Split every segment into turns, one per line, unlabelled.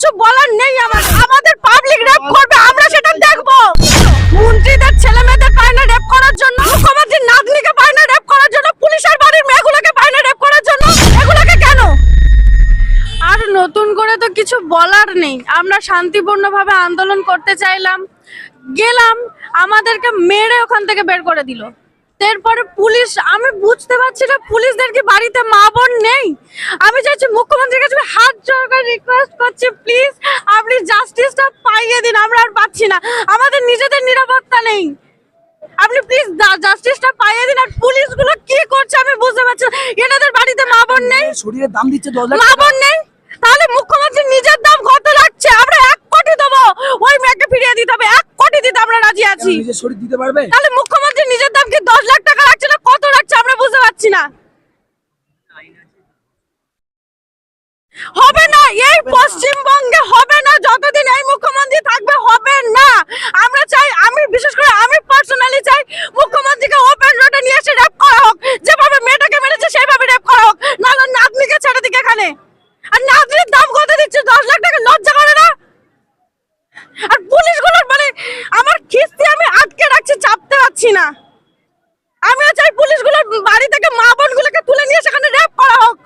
কিছু বলার নেই আমার। আমাদের পাবলিক রেপ করবে, আমরা সেটা দেখব। মন্ত্রীদের ছেলে মেয়েদের পায় না রেপ করার জন্য, মুখ্যমন্ত্রীর নাতনিকে পায় না রেপ করার জন্য, পুলিশের বাড়ির মেয়েগুলোকে পায় না রেপ করার জন্য। এগুলোকে কেন? আর নতুন করে তো কিছু বলার নেই। আমরা শান্তিপূর্ণভাবে আন্দোলন করতে চাইলাম, গেলাম, আমাদেরকে মেরে ওখান থেকে বের করে দিল। তারপরে পুলিশ আমি বুঝতে পারছি না পুলিশদেরকে বাড়িতে মা বোন নেই? আমি চাইছি মুখ্যমন্ত্রীর কাছে হাত জোর করে রিকোয়েস্ট করছি প্লিজ আপনি জাস্টিসটা পাইয়ে দিন আমরা আর পাচ্ছি না। আমাদের নিজেদের নিরাপত্তা নেই। আপনি প্লিজ জাস্টিসটা পাইয়ে দিন আর পুলিশগুলো কি করছে আমি বুঝতে পারছি না। এনাদের বাড়িতে মা বোন নেই?
শরীরের দাম দিচ্ছে
মা বোন নেই? তাহলে মুখ্যমন্ত্রী নিজের দাম কত লাগছে আমরা এক কোটি দেবো। ওই মেয়েকে ফিরিয়ে দিতে হবে। এক কোটি দিতে আমরা রাজি আছি।
শরীর দিতে পারবে?
তাহলে মুখ্যমন্ত্রী দাম দশ লাখ টাকা রাখছে না, কত রাখছে আমরা বুঝতে পারছি না। হবে না, এই পশ্চিমবঙ্গে হবে না, যতদিন এই মুখ্যমন্ত্রী থাকবে, হবে না। আমরা চাই, আমি বিশেষ করে আমি পার্সোনালি চাই মুখ্যমন্ত্রীকে ওপেন রোডে নিয়ে এসে র্যাপ করা হোক, যেভাবে মেয়েটাকে মেরেছে, সেইভাবে র্যাপ করা হোক। নাহলে নাতনিকে ছেড়ে দিকে এখানে। আর নাতনির দাম কত দিচ্ছে? দশ লাখ টাকা লজ্জা করে না? আর পুলিশগুলোর মানে আমার কিস্তি আমি আটকে রাখছি চাপতে পারছি না আমিও চাই পুলিশগুলোর বাড়ি থেকে মা বোনগুলোকে তুলে নিয়ে সেখানে র্যাপ করা হোক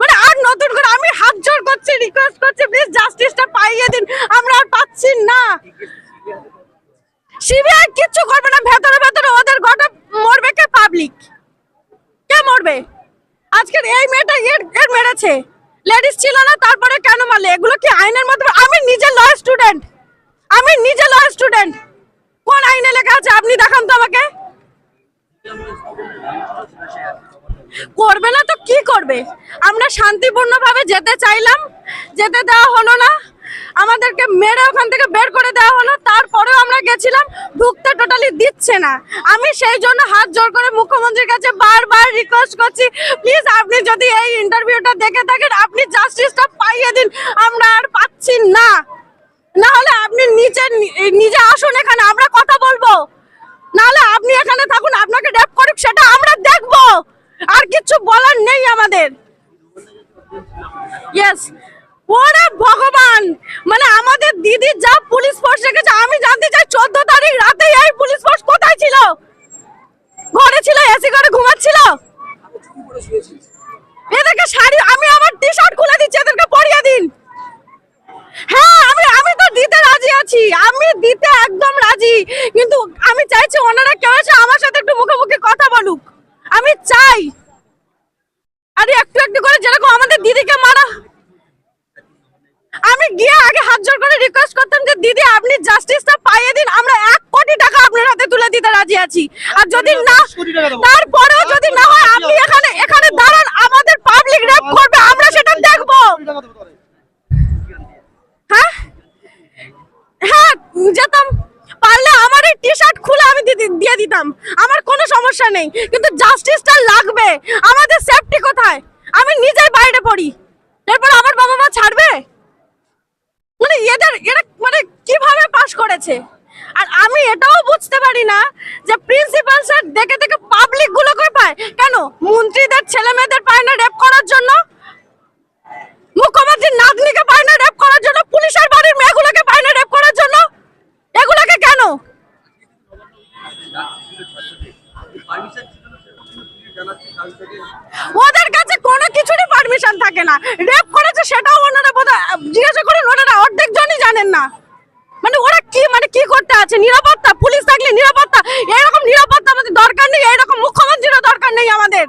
মানে আর নতুন করে আমি হাত জোর করছি প্লিজ জাস্টিসটা পাইয়ে দিন। আমরা আর পাচ্ছি না। সিবিআই কিচ্ছু করবে না, ভেতরে ভেতরে ওদের গোটা মরবে কে পাবলিক কে মরবে? আজকের এই মেয়েটা এর এর মেরেছে। লেডিস ছিল না, তারপরে কেন মারলে? এগুলো কি আইনের মধ্যে আমি নিজে ল স্টুডেন্ট আমি নিজে ল স্টুডেন্ট কোন আইনে লেখা আছে? আপনি দেখান তো আমাকে। করবে না কি করবে? আমরা শান্তিপূর্ণভাবে যেতে চাইলাম, যেতে দেওয়া হলো না। আমাদেরকে মেরে ওখান থেকে বের করে দেওয়া হলো, তারপরেও আমরা গেছিলাম, ঢুকতে টোটালি দিচ্ছে না। আমি সেই জন্য হাত জোর করে মুখ্যমন্ত্রীর কাছে বারবার রিকোয়েস্ট করছি প্লিজ আপনি যদি এই ইন্টারভিউটা দেখে থাকেন, আপনি জাস্টিসটা পাইয়ে দিন। আমরা আর পাচ্ছি না। না হলে আপনি নিচে, নিজে আসুন এখানে, আমরা কথা বলব। নাহলে আপনি এখানে থাকুন আপনাকে র্যাপ করুক সেটা আমরা দেখব আর কিছু বলার নেই আমাদের। ইয়েস ওরে ভগবান! মানে আমাদের দিদি যা পুলিশ ফোর্স রেখেছে, আমি জানতে চাই চোদ্দ তারিখ রাতে এই পুলিশ ফোর্স কোথায় ছিল? ঘরে ছিল এসি করে ঘুমাচ্ছিল? এদেরকে শাড়ি, আমি আমার টি শার্ট খুলে দিচ্ছি, এদেরকে পরিয়ে দিন। হ্যাঁ আমি আমি তো দিতে রাজি আছি, আমি দিতে একদম রাজি। কিন্তু আমি চাইছি ওনারা কেউ এসে আমার সাথে একটু মুখে মুখে কথা বলুক। আমি চাই। আরে একটু একটু করে যেরকম আমাদের দিদিকে মারা। আমি গিয়ে আগে হাত জোর করে রিকোয়েস্ট করতাম যে, দিদি, আপনি জাস্টিসটা পাইয়ে দিন আমরা এক কোটি টাকা আপনার হাতে তুলে দিতে রাজি আছি আর যদি না তারপরেও যদি না হয় আপনি এখানে এখানে দাঁড়ান আমাদের পাবলিক র্যাপ করবে আমরা সেটা দেখব হ্যাঁ হ্যাঁ যেতাম পারলে আমার এই টি শার্ট খুলে আমি দি- দিয়ে দিতাম আমার কোনো সমস্যা নেই, কিন্তু জাস্টিসটা লাগবে। আমাদের সেফটি কোথায়? আমি নিজেই বাইরে পড়ি। এরপর আমার বাবা মা ছাড়বে? মানে এদের, এরা মানে কীভাবে পাশ করেছে? আর আমি এটাও বুঝতে পারি না যে প্রিন্সিপাল স্যার দেখে দেখে পাবলিকগুলো গুলোকে পায়? কেন? মন্ত্রীদের ছেলে মেয়েদের পায় না রেপ করার জন্য? মুখ্যমন্ত্রীর নাতনিকে পায় না রেপ করার জন্য পুলিশের বাড়ির মেয়েগুলোকে পায় না রেপ করার জন্য এগুলোকে কেন ওদের কাছে কোনো কিছুরই পারমিশন থাকে না। রেপ করেছে সেটাও ওনারা বোধ জিজ্ঞাসা করুন ওনারা অর্ধেক জনই জানেন না। মানে ওরা কি মানে কি করতে আছে? নিরাপত্তা পুলিশ থাকলে নিরাপত্তা এরকম নিরাপত্তা আমাদের দরকার নেই এরকম মুখ্যমন্ত্রীরও দরকার নেই আমাদের।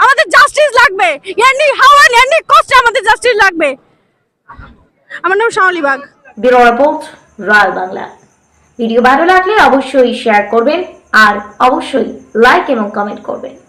আমাদের জাস্টিস লাগবে। এনি হাউ এন্ড এনি কস্টে আমাদের জাস্টিস লাগবে। আমার নাম Shaoli Bag.
Bureau report royal Bangla video ভালো লাগলে অবশ্যই শেয়ার করবেন। আর অবশ্যই লাইক এবং কমেন্ট করবেন।